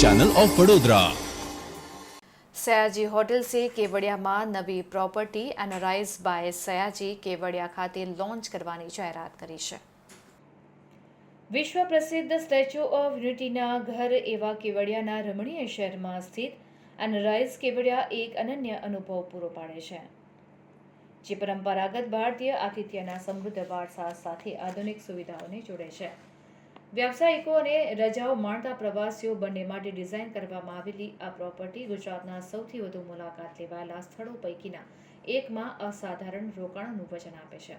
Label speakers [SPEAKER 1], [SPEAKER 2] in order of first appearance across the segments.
[SPEAKER 1] Channel of Vadodara
[SPEAKER 2] Sayaji હોટેલ્સે કેવડિયામાં નવી property Enrise by Sayaji Kevadia ખાતે લોન્ચ કરવાની જાહેરાત કરી છે. વિશ્વ પ્રસિદ્ધ સ્ટેચ્યુ ઓફ યુનિટીના ઘર એવા કેવડિયાના રમણીય શહેરમાં સ્થિત એનરાઇઝ કેવડિયા એક અનન્ય અનુભવ પૂરો પાડે છે. જે પરંપરાગત ભારતીય આતિથ્યના સમૃદ્ધ વારસા સાથે આધુનિક સુવિધાઓને જોડે છે. વ્યાવસાયિકો અને રજાઓ માણતા પ્રવાસીઓ બંને માટે ડિઝાઇન કરવામાં આવેલી આ પ્રોપર્ટી ગુજરાતના સૌથી વધુ મુલાકાત લેવાયેલા સ્થળો પૈકીના એકમાં અસાધારણ રોકાણનું વચન આપે છે.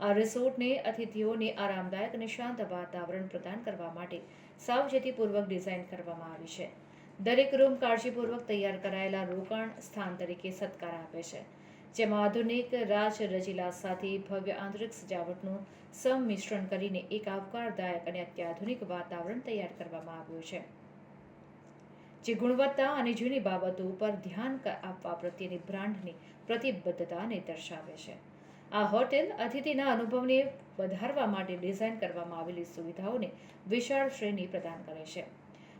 [SPEAKER 2] આ રિસોર્ટને અતિથિઓને આરામદાયક અને શાંત વાતાવરણ પ્રદાન કરવા માટે સાવચેતીપૂર્વક ડિઝાઇન કરવામાં આવી છે. દરેક રૂમ કાળજીપૂર્વક તૈયાર કરાયેલા રોકાણ સ્થાન તરીકે સત્કાર આપે છે. જેમાં આધુનિક રાજ રચીલા સાથે ભવ્ય આંતરિક સજાવટનું સંમિશ્રણ કરીને એક આવકારદાયક અને અત્યાધુનિક વાતાવરણ તૈયાર કરવામાં આવ્યું છે. જે ગુણવત્તા અને જૂની બાબતો ઉપર ધ્યાન આપવા પ્રત્યેની બ્રાન્ડની પ્રતિબદ્ધતાને દર્શાવે છે. આ હોટેલ અતિથિના અનુભવને વધારવા માટે ડિઝાઇન કરવામાં આવેલી સુવિધાઓને વિશાળ શ્રેણી પ્રદાન કરે છે.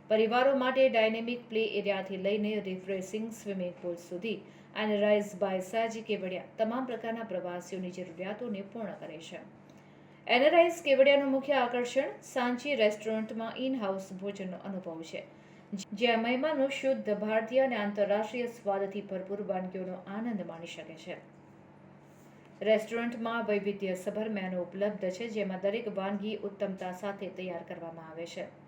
[SPEAKER 2] પરિવારો માટે ડાયનેમિક પ્લે એરિયાથી લઈને રિફ્રેશિંગ સ્વિમિંગ પુલ સુધી એનરાઇઝ બાય સાજી કેવડિયા તમામ પ્રકારના પ્રવાસીઓની જરૂરિયાતોને પૂર્ણ કરે છે. એનરાઇઝ કેવડિયાનું મુખ્ય આકર્ષણ સાંચી રેસ્ટોરન્ટમાં ઇન હાઉસ ભોજનનો અનુભવ છે. જ્યાં મહેમાનો શુદ્ધ ભારતીય અને આંતરરાષ્ટ્રીય સ્વાદથી ભરપૂર વાનગીઓનો આનંદ માણી શકે છે. રેસ્ટોરન્ટમાં વૈવિધ્યસભર મેનુ ઉપલબ્ધ છે, જેમાં દરેક વાનગી ઉત્તમતા સાથે તૈયાર કરવામાં આવે છે.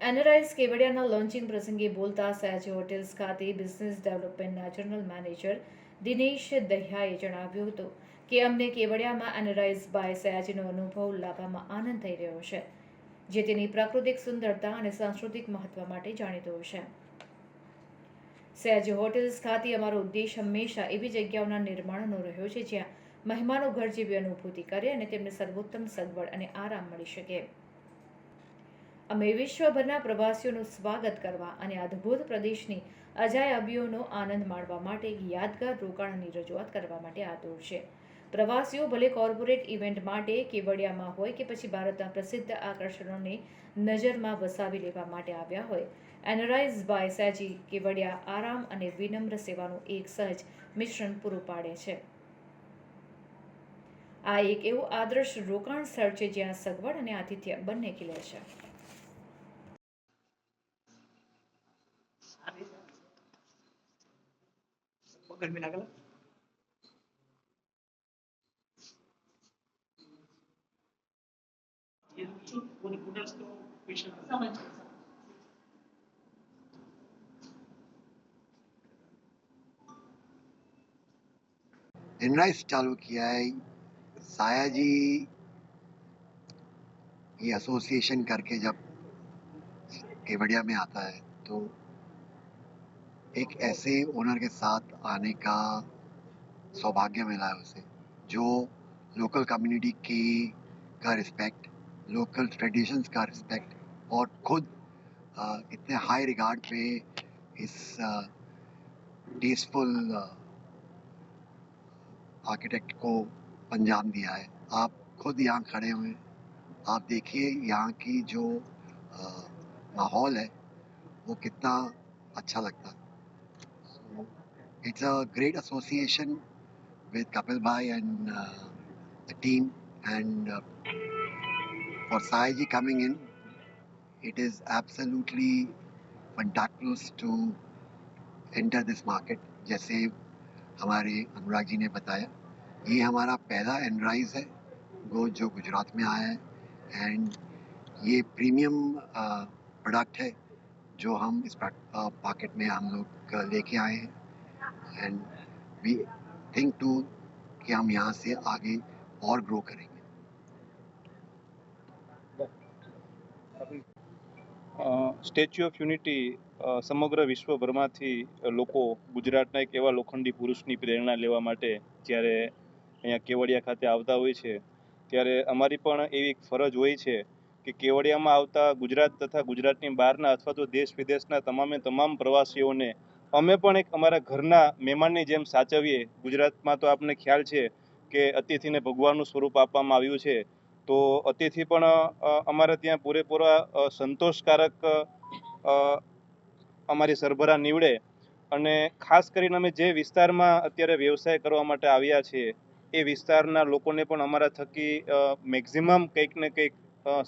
[SPEAKER 2] એનરાઇઝ કેવડિયાના લોન્ચિંગ પ્રસંગે બોલતા સયાજી હોટેલ્સ ખાતે બિઝનેસ ડેવલપમેન્ટના જનરલ મેનેજર દિનેશ દહિયાએ જણાવ્યું હતું કે અમને કેવડિયામાં એનરાઇઝ બાય સયાજીનો અનુભવ લાવવામાં આનંદ થઈ રહ્યો છે, જે તેની પ્રાકૃતિક સુંદરતા અને સાંસ્કૃતિક મહત્વ માટે જાણીતો છે. સયાજી હોટેલ્સ ખાતે અમારો ઉદ્દેશ હંમેશા એવી જગ્યાઓના નિર્માણનો રહ્યો છે જ્યાં મહેમાનો ઘર જેવી અનુભૂતિ કરે અને તેમને સર્વોત્તમ સગવડ અને આરામ મળી શકે. અમે વિશ્વભરના પ્રવાસીઓનું સ્વાગત કરવા અને અદ્ભુત પ્રદેશની અજાયબીઓનો આનંદ માણવા માટે યાદગાર રોકાણની રજૂઆત કરવા માટે આતુર છે. પ્રવાસીઓ ભલે કોર્પોરેટ ઇવેન્ટ માટે કેવડિયામાં હોય કે પછી ભારતના પ્રસિદ્ધ આકર્ષણોને નજરમાં વસાવી લેવા માટે આવ્યા હોય, એનરાઇઝ બાય સેજી કેવડિયા આરામ અને વિનમ્ર સેવાનું એક સહજ મિશ્રણ પૂરું પાડે છે. આ એક એવું આદર્શ રોકાણ સ્થળ છે જ્યાં સગવડ અને આતિથ્ય બંને ખીલે છે.
[SPEAKER 3] पकड़ में लागला ये पूरी नूडल्स पेशेंट समझ
[SPEAKER 4] इनराइस चालू किया है। साया जी ये एसोसिएशन करके जब केवड़िया में आता है तो एक ऐसे ओनर के साथ आने का सौभाग्य मिला है उसे, जो लोकल कम्युनिटी की का रिस्पेक्ट लोकल ट्रेडिशंस का रिस्पेक्ट और खुद इतने हाई रिगार्ड पे इस टेस्टफुल आर्किटेक्ट को अंजाम दिया है। आप खुद यहाँ खड़े हुए आप देखिए यहाँ की जो माहौल है, वो कितना अच्छा लगता है। It's a great association with Kapil Bhai and uh, the team and uh, for Saiji coming in it is absolutely fantabulous to enter this market जैसे हमारे अनुराग जी ने बताया ये हमारा पहला एनराइज है वो जो गुजरात में आया है एंड ये प्रीमियम प्रोडक्ट है जो हम इस पॉकेट में हम लोग अ, लेके आए हैं एंड वी थिंक टू कि हम यहाँ से आगे और ग्रो करेंगे
[SPEAKER 5] સ્ટેચ્યુ ઓફ યુનિટી સમગ્ર વિશ્વભરમાંથી લોકો ગુજરાતના એક એવા લોખંડી પુરુષની પ્રેરણા લેવા માટે જ્યારે અહીંયા કેવડિયા ખાતે આવતા હોય છે ત્યારે અમારી પણ એવી એક ફરજ હોય છે કે કેવડિયામાં આવતા ગુજરાત તથા ગુજરાતની બહારના અથવા તો દેશ વિદેશના તમામે તમામ પ્રવાસીઓને અમે પણ એક અમારા ઘરના મહેમાનની જેમ સાચવીએ. ગુજરાતમાં તો આપને ખ્યાલ છે કે અતિથિને ભગવાનનું સ્વરૂપ આપવામાં આવ્યું છે. તો અતિથિ પણ અમારે ત્યાં પૂરેપૂરા સંતોષકારક અમારી સરભરા નીવડે. અને ખાસ કરીને અમે જે વિસ્તારમાં અત્યારે વ્યવસાય કરવા માટે આવ્યા છીએ એ વિસ્તારના લોકોને પણ અમારા થકી મેક્ઝિમમ કંઈક ને કંઈક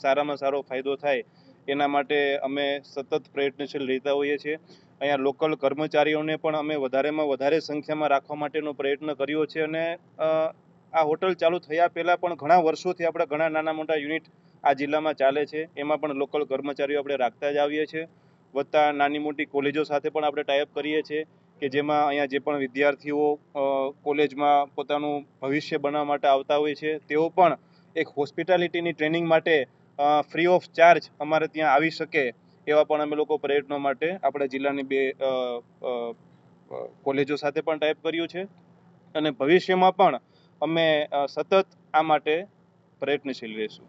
[SPEAKER 5] સારામાં સારો ફાયદો થાય. એના માટે અમે સતત પ્રયત્નશીલ રહેતા હોઈએ છીએ. અહીંયા લોકલ કર્મચારીઓને પણ અમે વધારેમાં વધારે સંખ્યામાં રાખવા માટેનો પ્રયત્ન કર્યો છે અને આ હોટલ ચાલુ થયા પહેલાં પણ ઘણા વર્ષોથી આપણે ઘણા નાના મોટા યુનિટ આ જિલ્લામાં ચાલે છે. એમાં પણ લોકલ કર્મચારીઓ આપણે રાખતા જ આવીએ છીએ. વધતા નાની મોટી કોલેજો સાથે પણ આપણે ટાઈપ કરીએ છીએ કે જેમાં અહીંયા જે પણ વિદ્યાર્થીઓ કોલેજમાં પોતાનું ભવિષ્ય બનાવવા માટે આવતા હોય છે, તેઓ પણ એક હોસ્પિટાલિટીની ટ્રેનિંગ માટે ફ્રી ઓફ ચાર્જ અમારે ત્યાં આવી શકે. એવા પણ અમે લોકો પ્રયત્નો માટે આપણે જિલ્લાની બે કોલેજો સાથે પણ ટાઈપ કર્યું છે. અને ભવિષ્યમાં પણ અમે સતત આ માટે પ્રયત્નશીલ રહીશું.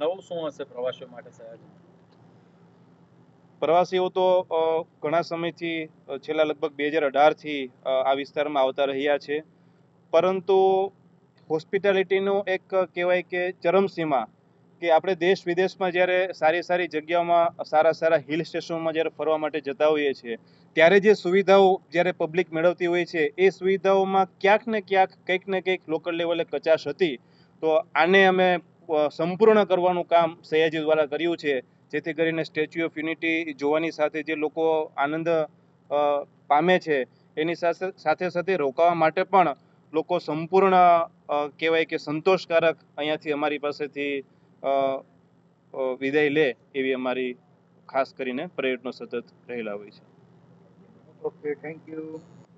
[SPEAKER 1] નવું શું હશે પ્રવાસીઓ માટે સયાજી
[SPEAKER 5] પ્રવાસીઓ તો ઘણા સમયથી છેલ્લા લગભગ બે હજાર અઢારથી આ વિસ્તારમાં આવતા રહ્યા છે. પરંતુ હોસ્પિટાલિટીનો એક કહેવાય કે ચરમસીમા કે આપણે દેશ વિદેશમાં જ્યારે સારી સારી જગ્યાઓમાં સારા સારા હિલ સ્ટેશનોમાં જ્યારે ફરવા માટે જતા હોઈએ છીએ, ત્યારે જે સુવિધાઓ જ્યારે પબ્લિક મેળવતી હોય છે, એ સુવિધાઓમાં ક્યાંક ને ક્યાંક કંઈક ને કંઈક લોકલ લેવલે કચાશ હતી. તો આને અમે સંપૂર્ણ કરવાનું કામ સયાજી દ્વારા કર્યું છે, જેથી કરીને સ્ટેચ્યુ ઓફ યુનિટી જોવાની સાથે જે લોકો આનંદ પામે છે, એની સાથે સાથે સાથે રોકાવા માટે પણ લોકો સંપૂર્ણ કહેવાય કે સંતોષકારક અહીંયાથી અમારી પાસેથી વિદાય લે એવી અમારી ખાસ કરીને પ્રયત્નો સતત રહેલા હોય છે.
[SPEAKER 1] Okay thank you